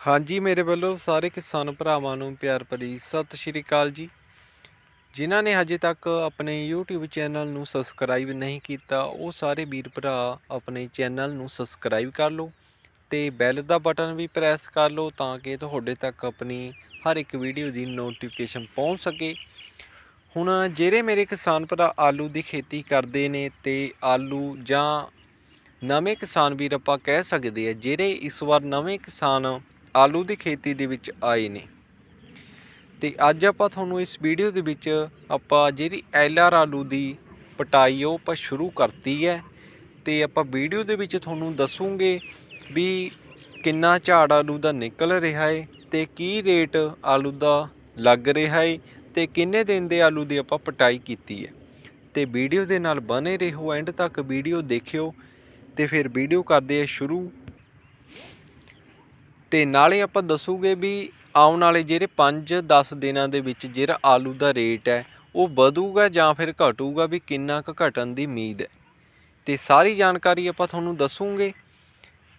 ਹਾਂਜੀ, ਮੇਰੇ ਵੱਲੋਂ ਸਾਰੇ ਕਿਸਾਨ ਭਰਾਵਾਂ ਨੂੰ ਪਿਆਰ ਭਰੀ ਸਤਿ ਸ਼੍ਰੀ ਅਕਾਲ ਜੀ। ਜਿਨ੍ਹਾਂ ਨੇ ਹਜੇ ਤੱਕ ਆਪਣੇ YouTube ਚੈਨਲ ਨੂੰ ਸਬਸਕ੍ਰਾਈਬ ਨਹੀਂ ਕੀਤਾ, ਉਹ ਸਾਰੇ ਵੀਰ ਭਰਾ ਆਪਣੇ ਚੈਨਲ ਨੂੰ ਸਬਸਕ੍ਰਾਈਬ ਕਰ ਲਓ ਤੇ ਬੈਲ ਦਾ ਬਟਨ ਵੀ ਪ੍ਰੈਸ ਕਰ ਲਓ ਤਾਂ ਕਿ ਤੁਹਾਡੇ ਤੱਕ ਆਪਣੀ ਹਰ ਇੱਕ ਵੀਡੀਓ ਦੀ ਨੋਟੀਫਿਕੇਸ਼ਨ ਪਹੁੰਚ ਸਕੇ। ਹੁਣ ਜਿਹੜੇ ਮੇਰੇ ਕਿਸਾਨ ਭਰਾ ਆਲੂ ਦੀ ਖੇਤੀ ਕਰਦੇ ਨੇ ਤੇ ਆਲੂ ਜਾਂ ਨਵੇਂ ਕਿਸਾਨ ਵੀਰ ਆਪਾਂ ਕਹਿ ਸਕਦੇ ਆ, ਜਿਹੜੇ ਇਸ ਵਾਰ ਨਵੇਂ ਕਿਸਾਨ ਆਲੂ ਦੀ ਖੇਤੀ ਦੇ ਵਿੱਚ ਆਏ ਨੇ। ਤੇ ਅੱਜ ਆਪਾਂ ਤੁਹਾਨੂੰ ਇਸ ਵੀਡੀਓ ਦੇ ਵਿੱਚ ਆਪਾਂ ਜਿਹੜੀ ਐਲ ਆਰ ਆਲੂ ਦੀ ਪਟਾਈ ਉਹ ਆਪਾਂ ਸ਼ੁਰੂ ਕਰਤੀ ਹੈ। ਤੇ ਆਪਾਂ ਵੀਡੀਓ ਦੇ ਵਿੱਚ ਤੁਹਾਨੂੰ ਦੱਸੂਗੇ ਵੀ ਕਿੰਨਾ ਝਾੜ ਆਲੂ ਦਾ ਨਿਕਲ ਰਿਹਾ ਏ ਤੇ ਕੀ ਰੇਟ ਆਲੂ ਦਾ ਲੱਗ ਰਿਹਾ ਹੈ ਤੇ ਕਿੰਨੇ ਦਿਨ ਦੇ ਆਲੂ ਦੀ ਆਪਾਂ ਪਟਾਈ ਕੀਤੀ ਹੈ। ਤੇ ਵੀਡੀਓ ਦੇ ਨਾਲ ਬਨੇ ਰਹੋ, ਐਂਡ ਤੱਕ ਵੀਡੀਓ ਦੇਖਿਓ। ਤੇ ਫਿਰ ਵੀਡੀਓ ਕਰਦੇ ਆ ਸ਼ੁਰੂ। ਤੇ ਨਾਲੇ ਆਪਾਂ ਦੱਸੂਗੇ ਵੀ ਆਉਣ ਵਾਲੇ ਜਿਹੜੇ 5-10 ਦਿਨਾਂ ਦੇ ਵਿੱਚ ਜਿਹੜਾ ਆਲੂ ਦਾ ਰੇਟ ਹੈ, ਉਹ ਵਧੂਗਾ ਜਾਂ ਫਿਰ ਘਟੂਗਾ ਵੀ ਕਿੰਨਾ ਕੁ ਘਟਣ ਦੀ ਉਮੀਦ ਹੈ। ਤੇ ਸਾਰੀ ਜਾਣਕਾਰੀ ਆਪਾਂ ਤੁਹਾਨੂੰ ਦੱਸੂਗੇ।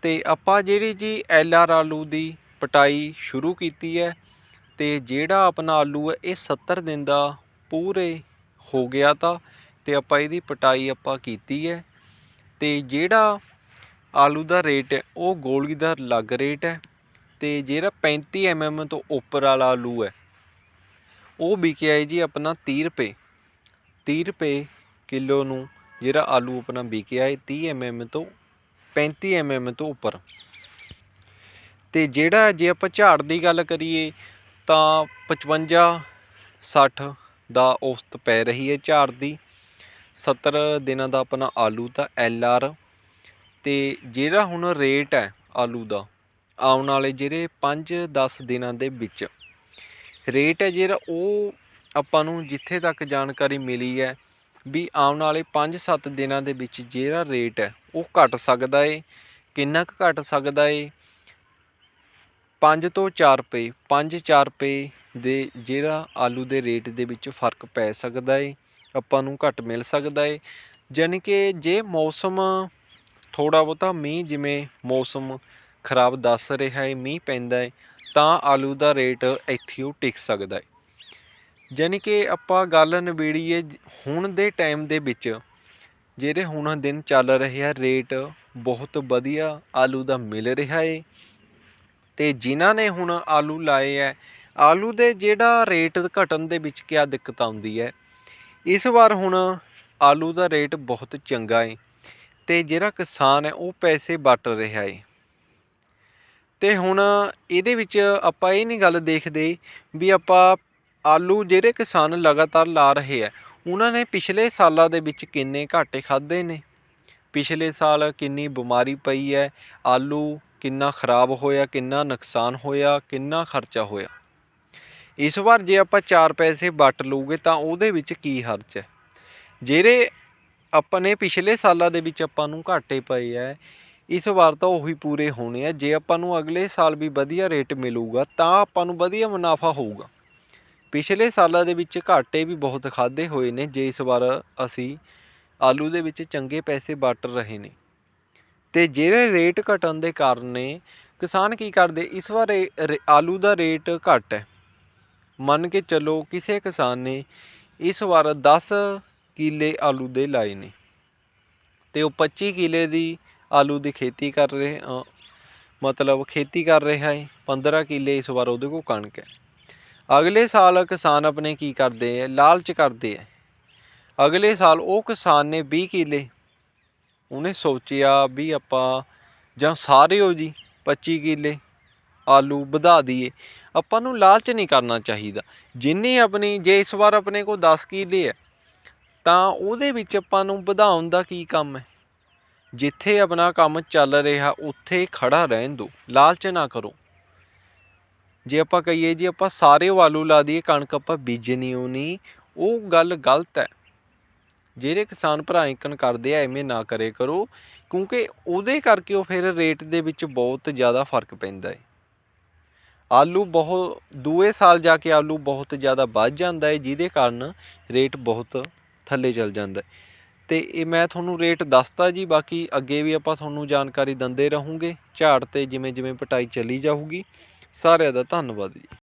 ਤੇ ਆਪਾਂ ਜਿਹੜੀ ਜੀ ਐਲ ਆਰ ਆਲੂ ਦੀ ਪਟਾਈ ਸ਼ੁਰੂ ਕੀਤੀ ਹੈ, ਤੇ ਜਿਹੜਾ ਆਪਣਾ ਆਲੂ ਹੈ, ਇਹ 70 ਦਿਨ ਦਾ ਪੂਰੇ ਹੋ ਗਿਆ ਤਾਂ, ਤੇ ਆਪਾਂ ਇਹਦੀ ਪਟਾਈ ਆਪਾਂ ਕੀਤੀ ਹੈ। ਤੇ ਜਿਹੜਾ ਆਲੂ ਦਾ ਰੇਟ ਹੈ, ਉਹ ਗੋਲੀ ਦਾ ਅਲੱਗ ਰੇਟ ਹੈ। ਤੇ ਜਿਹੜਾ 35 mm ਤੋਂ ਉੱਪਰ ਵਾਲਾ ਆਲੂ ਹੈ, ਉਹ ਵਿਕਿਆ ਹੈ ਜੀ ਆਪਣਾ 30 ਰੁਪਏ। 30 ਰੁਪਏ ਕਿਲੋ ਨੂੰ ਜਿਹੜਾ ਆਲੂ ਆਪਣਾ ਵਿਕਿਆ ਹੈ 30 mm ਤੋਂ 35 mm ਤੋਂ ਉੱਪਰ। ਤੇ ਜਿਹੜਾ ਜੇ ਆਪਾਂ ਝਾੜ ਦੀ ਗੱਲ ਕਰੀਏ, ਤਾਂ 55 60 ਦਾ ਔਸਤ ਪੈ ਰਹੀ ਹੈ ਝਾੜ ਦੀ। 70 ਦਿਨਾਂ ਦਾ ਆਪਣਾ ਆਲੂ ਦਾ ਐਲ ਆਰ। ਤੇ ਜਿਹੜਾ ਹੁਣ ਰੇਟ ਹੈ ਆਲੂ ਦਾ ਆਉਣ ਵਾਲੇ ਜਿਹੜੇ 5-10 ਦਿਨਾਂ ਦੇ ਵਿੱਚ। ਰੇਟ ਹੈ ਜਿਹੜਾ ਉਹ ਆਪਾਂ ਨੂੰ ਜਿੱਥੇ ਤੱਕ ਜਾਣਕਾਰੀ ਮਿਲੀ ਹੈ ਵੀ ਆਉਣ ਵਾਲੇ 5-7 ਦਿਨਾਂ ਦੇ ਵਿੱਚ ਜਿਹੜਾ ਰੇਟ ਹੈ ਉਹ ਘਟ ਸਕਦਾ ਏ, ਕਿੰਨਾ ਕੁ ਘਟ ਸਕਦਾ ਏ। 5 ਤੋਂ 4 ਰੁਪਏ 5-4 ਰੁਪਏ ਦੇ ਜਿਹੜਾ ਆਲੂ ਦੇ ਰੇਟ ਦੇ ਵਿੱਚ ਫ਼ਰਕ ਪੈ ਸਕਦਾ ਏ, ਆਪਾਂ ਨੂੰ ਘਟ ਮਿਲ ਸਕਦਾ ਏ। ਯਾਨੀ ਕਿ ਜੇ ਮੌਸਮ ਥੋੜਾ ਬਹੁਤਾ ਮੀਂਹ ਜਿਵੇਂ ਮੌਸਮ ਖਰਾਬ ਦੱਸ ਰਿਹਾ ਹੈ ਮੀਂਹ ਪੈਂਦਾ ਹੈ ਤਾਂ ਆਲੂ ਦਾ ਰੇਟ ਇੱਥੇ ਉਹ ਟਿਕ ਸਕਦਾ ਹੈ ਯਾਨੀ ਕਿ ਆਪਾਂ ਗੱਲ ਨਿਬੇੜੀਏ, ਹੁਣ ਦੇ ਟਾਈਮ ਦੇ ਵਿੱਚ ਜਿਹੜੇ ਹੁਣ ਦਿਨ ਚੱਲ ਰਹੇ ਆ, ਰੇਟ ਬਹੁਤ ਵਧੀਆ ਆਲੂ ਦਾ ਮਿਲ ਰਿਹਾ ਏ। ਤੇ ਜਿਨ੍ਹਾਂ ਨੇ ਹੁਣ ਆਲੂ ਲਾਏ ਹੈ ਆਲੂ ਦੇ ਜਿਹੜਾ ਰੇਟ ਘਟਣ ਦੇ ਵਿੱਚ ਕਿਆ ਦਿੱਕਤ ਆਉਂਦੀ ਹੈ ਇਸ ਵਾਰ ਹੁਣ ਆਲੂ ਦਾ ਰੇਟ ਬਹੁਤ ਚੰਗਾ ਹੈ ਤੇ ਜਿਹੜਾ ਕਿਸਾਨ ਹੈ, ਉਹ ਪੈਸੇ ਵੱਟ ਰਿਹਾ ਹੈ ਤੇ ਹੁਣ ਇਹਦੇ ਵਿੱਚ ਆਪਾਂ ਇਹ ਨਹੀਂ ਗੱਲ ਦੇਖਦੇ ਵੀ ਆਪਾਂ ਆਲੂ ਜਿਹੜੇ ਕਿਸਾਨ ਲਗਾਤਾਰ ਲਾ ਰਹੇ ਆ, ਉਹਨਾਂ ਨੇ ਪਿਛਲੇ ਸਾਲਾਂ ਦੇ ਵਿੱਚ ਕਿੰਨੇ ਘਾਟੇ ਖਾਦੇ ਨੇ? ਪਿਛਲੇ ਸਾਲ ਕਿੰਨੀ ਬਿਮਾਰੀ ਪਈ ਹੈ, ਆਲੂ ਕਿੰਨਾ ਖਰਾਬ ਹੋਇਆ, ਕਿੰਨਾ ਨੁਕਸਾਨ ਹੋਇਆ, ਕਿੰਨਾ ਖਰਚਾ ਹੋਇਆ? ਇਸ ਵਾਰ ਜੇ ਆਪਾਂ 4 ਪੈਸੇ ਵੱਟ ਲੂਗੇ ਤਾਂ ਉਹਦੇ ਵਿੱਚ ਕੀ ਖਰਚ ਹੈ? ਜਿਹੜੇ ਆਪਾਂ ਨੇ ਪਿਛਲੇ ਸਾਲਾਂ ਦੇ ਵਿੱਚ ਆਪਾਂ ਨੂੰ ਘਾਟੇ ਪਏ ਐ ਇਸ ਵਾਰ ਤਾਂ ਉਹੀ ਪੂਰੇ ਹੋਣੇ ਆ। ਜੇ ਆਪਾਂ ਨੂੰ ਅਗਲੇ ਸਾਲ ਵੀ ਵਧੀਆ ਰੇਟ ਮਿਲੂਗਾ, ਤਾਂ ਆਪਾਂ ਨੂੰ ਵਧੀਆ ਮੁਨਾਫਾ ਹੋਊਗਾ। ਪਿਛਲੇ ਸਾਲਾਂ ਦੇ ਵਿੱਚ ਘਾਟੇ ਵੀ ਬਹੁਤ ਖਾਦੇ ਹੋਏ ਨੇ, ਜੇ ਇਸ ਵਾਰ ਅਸੀਂ ਆਲੂ ਦੇ ਵਿੱਚ ਚੰਗੇ ਪੈਸੇ ਵੱਟ ਰਹੇ ਨੇ। ਤੇ ਜਿਹੜੇ ਰੇਟ ਘਟਣ ਦੇ ਕਾਰਨ ਨੇ, ਕਿਸਾਨ ਕੀ ਕਰਦੇ? ਇਸ ਵਾਰ ਰੇ- ਆਲੂ ਦਾ ਰੇਟ ਘੱਟ ਹੈ। ਮੰਨ ਕੇ ਚੱਲੋ ਕਿਸੇ ਕਿਸਾਨ ਨੇ ਇਸ ਵਾਰ 10 ਕਿੱਲੇ ਆਲੂ ਦੇ ਲਾਏ ਨੇ। ਤੇ ਉਹ 25 ਕਿੱਲੇ ਦੀ ਆਲੂ ਦੀ ਖੇਤੀ ਕਰ ਰਹੇ ਮਤਲਬ ਖੇਤੀ ਕਰ ਰਿਹਾ ਹੈ 15 ਕਿੱਲੇ ਇਸ ਵਾਰ ਉਹਦੇ ਕੋਲ ਕਣਕ ਹੈ। ਅਗਲੇ ਸਾਲ ਕਿਸਾਨ ਆਪਣੇ ਕੀ ਕਰਦੇ ਹੈ ਲਾਲਚ ਕਰਦੇ ਹੈ ਅਗਲੇ ਸਾਲ ਉਹ ਕਿਸਾਨ ਨੇ 20 ਕਿੱਲੇ। ਉਹਨੇ ਸੋਚਿਆ ਵੀ ਆਪਾਂ ਜਾਂ ਸਾਰੇ ਹੋ ਜੀ 25 ਕਿੱਲੇ ਆਲੂ ਵਧਾ ਦਈਏ। ਆਪਾਂ ਨੂੰ ਲਾਲਚ ਨਹੀਂ ਕਰਨਾ ਚਾਹੀਦਾ। ਜਿੰਨੀ ਆਪਣੀ, ਜੇ ਇਸ ਵਾਰ ਆਪਣੇ ਕੋਲ 10 ਕਿੱਲੇ ਹੈ ਤਾਂ ਉਹਦੇ ਵਿੱਚ ਆਪਾਂ ਨੂੰ ਵਧਾਉਣ ਦਾ ਕੀ ਕੰਮ ਹੈ? ਜਿੱਥੇ ਆਪਣਾ ਕੰਮ ਚੱਲ ਰਿਹਾ, ਉੱਥੇ ਖੜਾ ਰਹਿਣ ਦਿਓ, ਲਾਲਚ ਨਾ ਕਰੋ। ਜੇ ਆਪਾਂ ਕਹੀਏ, ਜੀ ਆਪਾਂ ਸਾਰੇ ਉਹ ਆਲੂ ਲਾ ਦਈਏ, ਕਣਕ ਆਪਾਂ ਬੀਜਣੀ ਓ ਨਹੀਂ, ਉਹ ਗੱਲ ਗਲਤ ਹੈ। ਜਿਹੜੇ ਕਿਸਾਨ ਭਰਾ ਇੰਕਨ ਕਰਦੇ ਆ, ਐਵੇਂ ਨਾ ਕਰੇ ਕਰੋ, ਕਿਉਂਕਿ ਉਹਦੇ ਕਰਕੇ ਉਹ ਫਿਰ ਰੇਟ ਦੇ ਵਿੱਚ ਬਹੁਤ ਜ਼ਿਆਦਾ ਫ਼ਰਕ ਪੈਂਦਾ ਹੈ। ਆਲੂ ਬਹੁਤ, ਦੂਏ ਸਾਲ ਜਾ ਕੇ ਆਲੂ ਬਹੁਤ ਜ਼ਿਆਦਾ ਵੱਧ ਜਾਂਦਾ ਹੈ, ਜਿਹਦੇ ਕਾਰਨ ਰੇਟ ਬਹੁਤ ਥੱਲੇ ਚਲ ਜਾਂਦਾ ਹੈ। ਤੇ ਇਹ ਮੈਂ ਤੁਹਾਨੂੰ ਰੇਟ ਦੱਸਤਾ ਜੀ, ਬਾਕੀ ਅੱਗੇ ਵੀ ਆਪਾਂ ਤੁਹਾਨੂੰ ਜਾਣਕਾਰੀ ਦਿੰਦੇ ਰਹੂੰਗੇ ਝਾੜ ਤੇ ਜਿਵੇਂ ਜਿਵੇਂ ਪਟਾਈ ਚੱਲੀ ਜਾਊਗੀ। ਸਾਰਿਆਂ ਦਾ ਧੰਨਵਾਦ ਜੀ।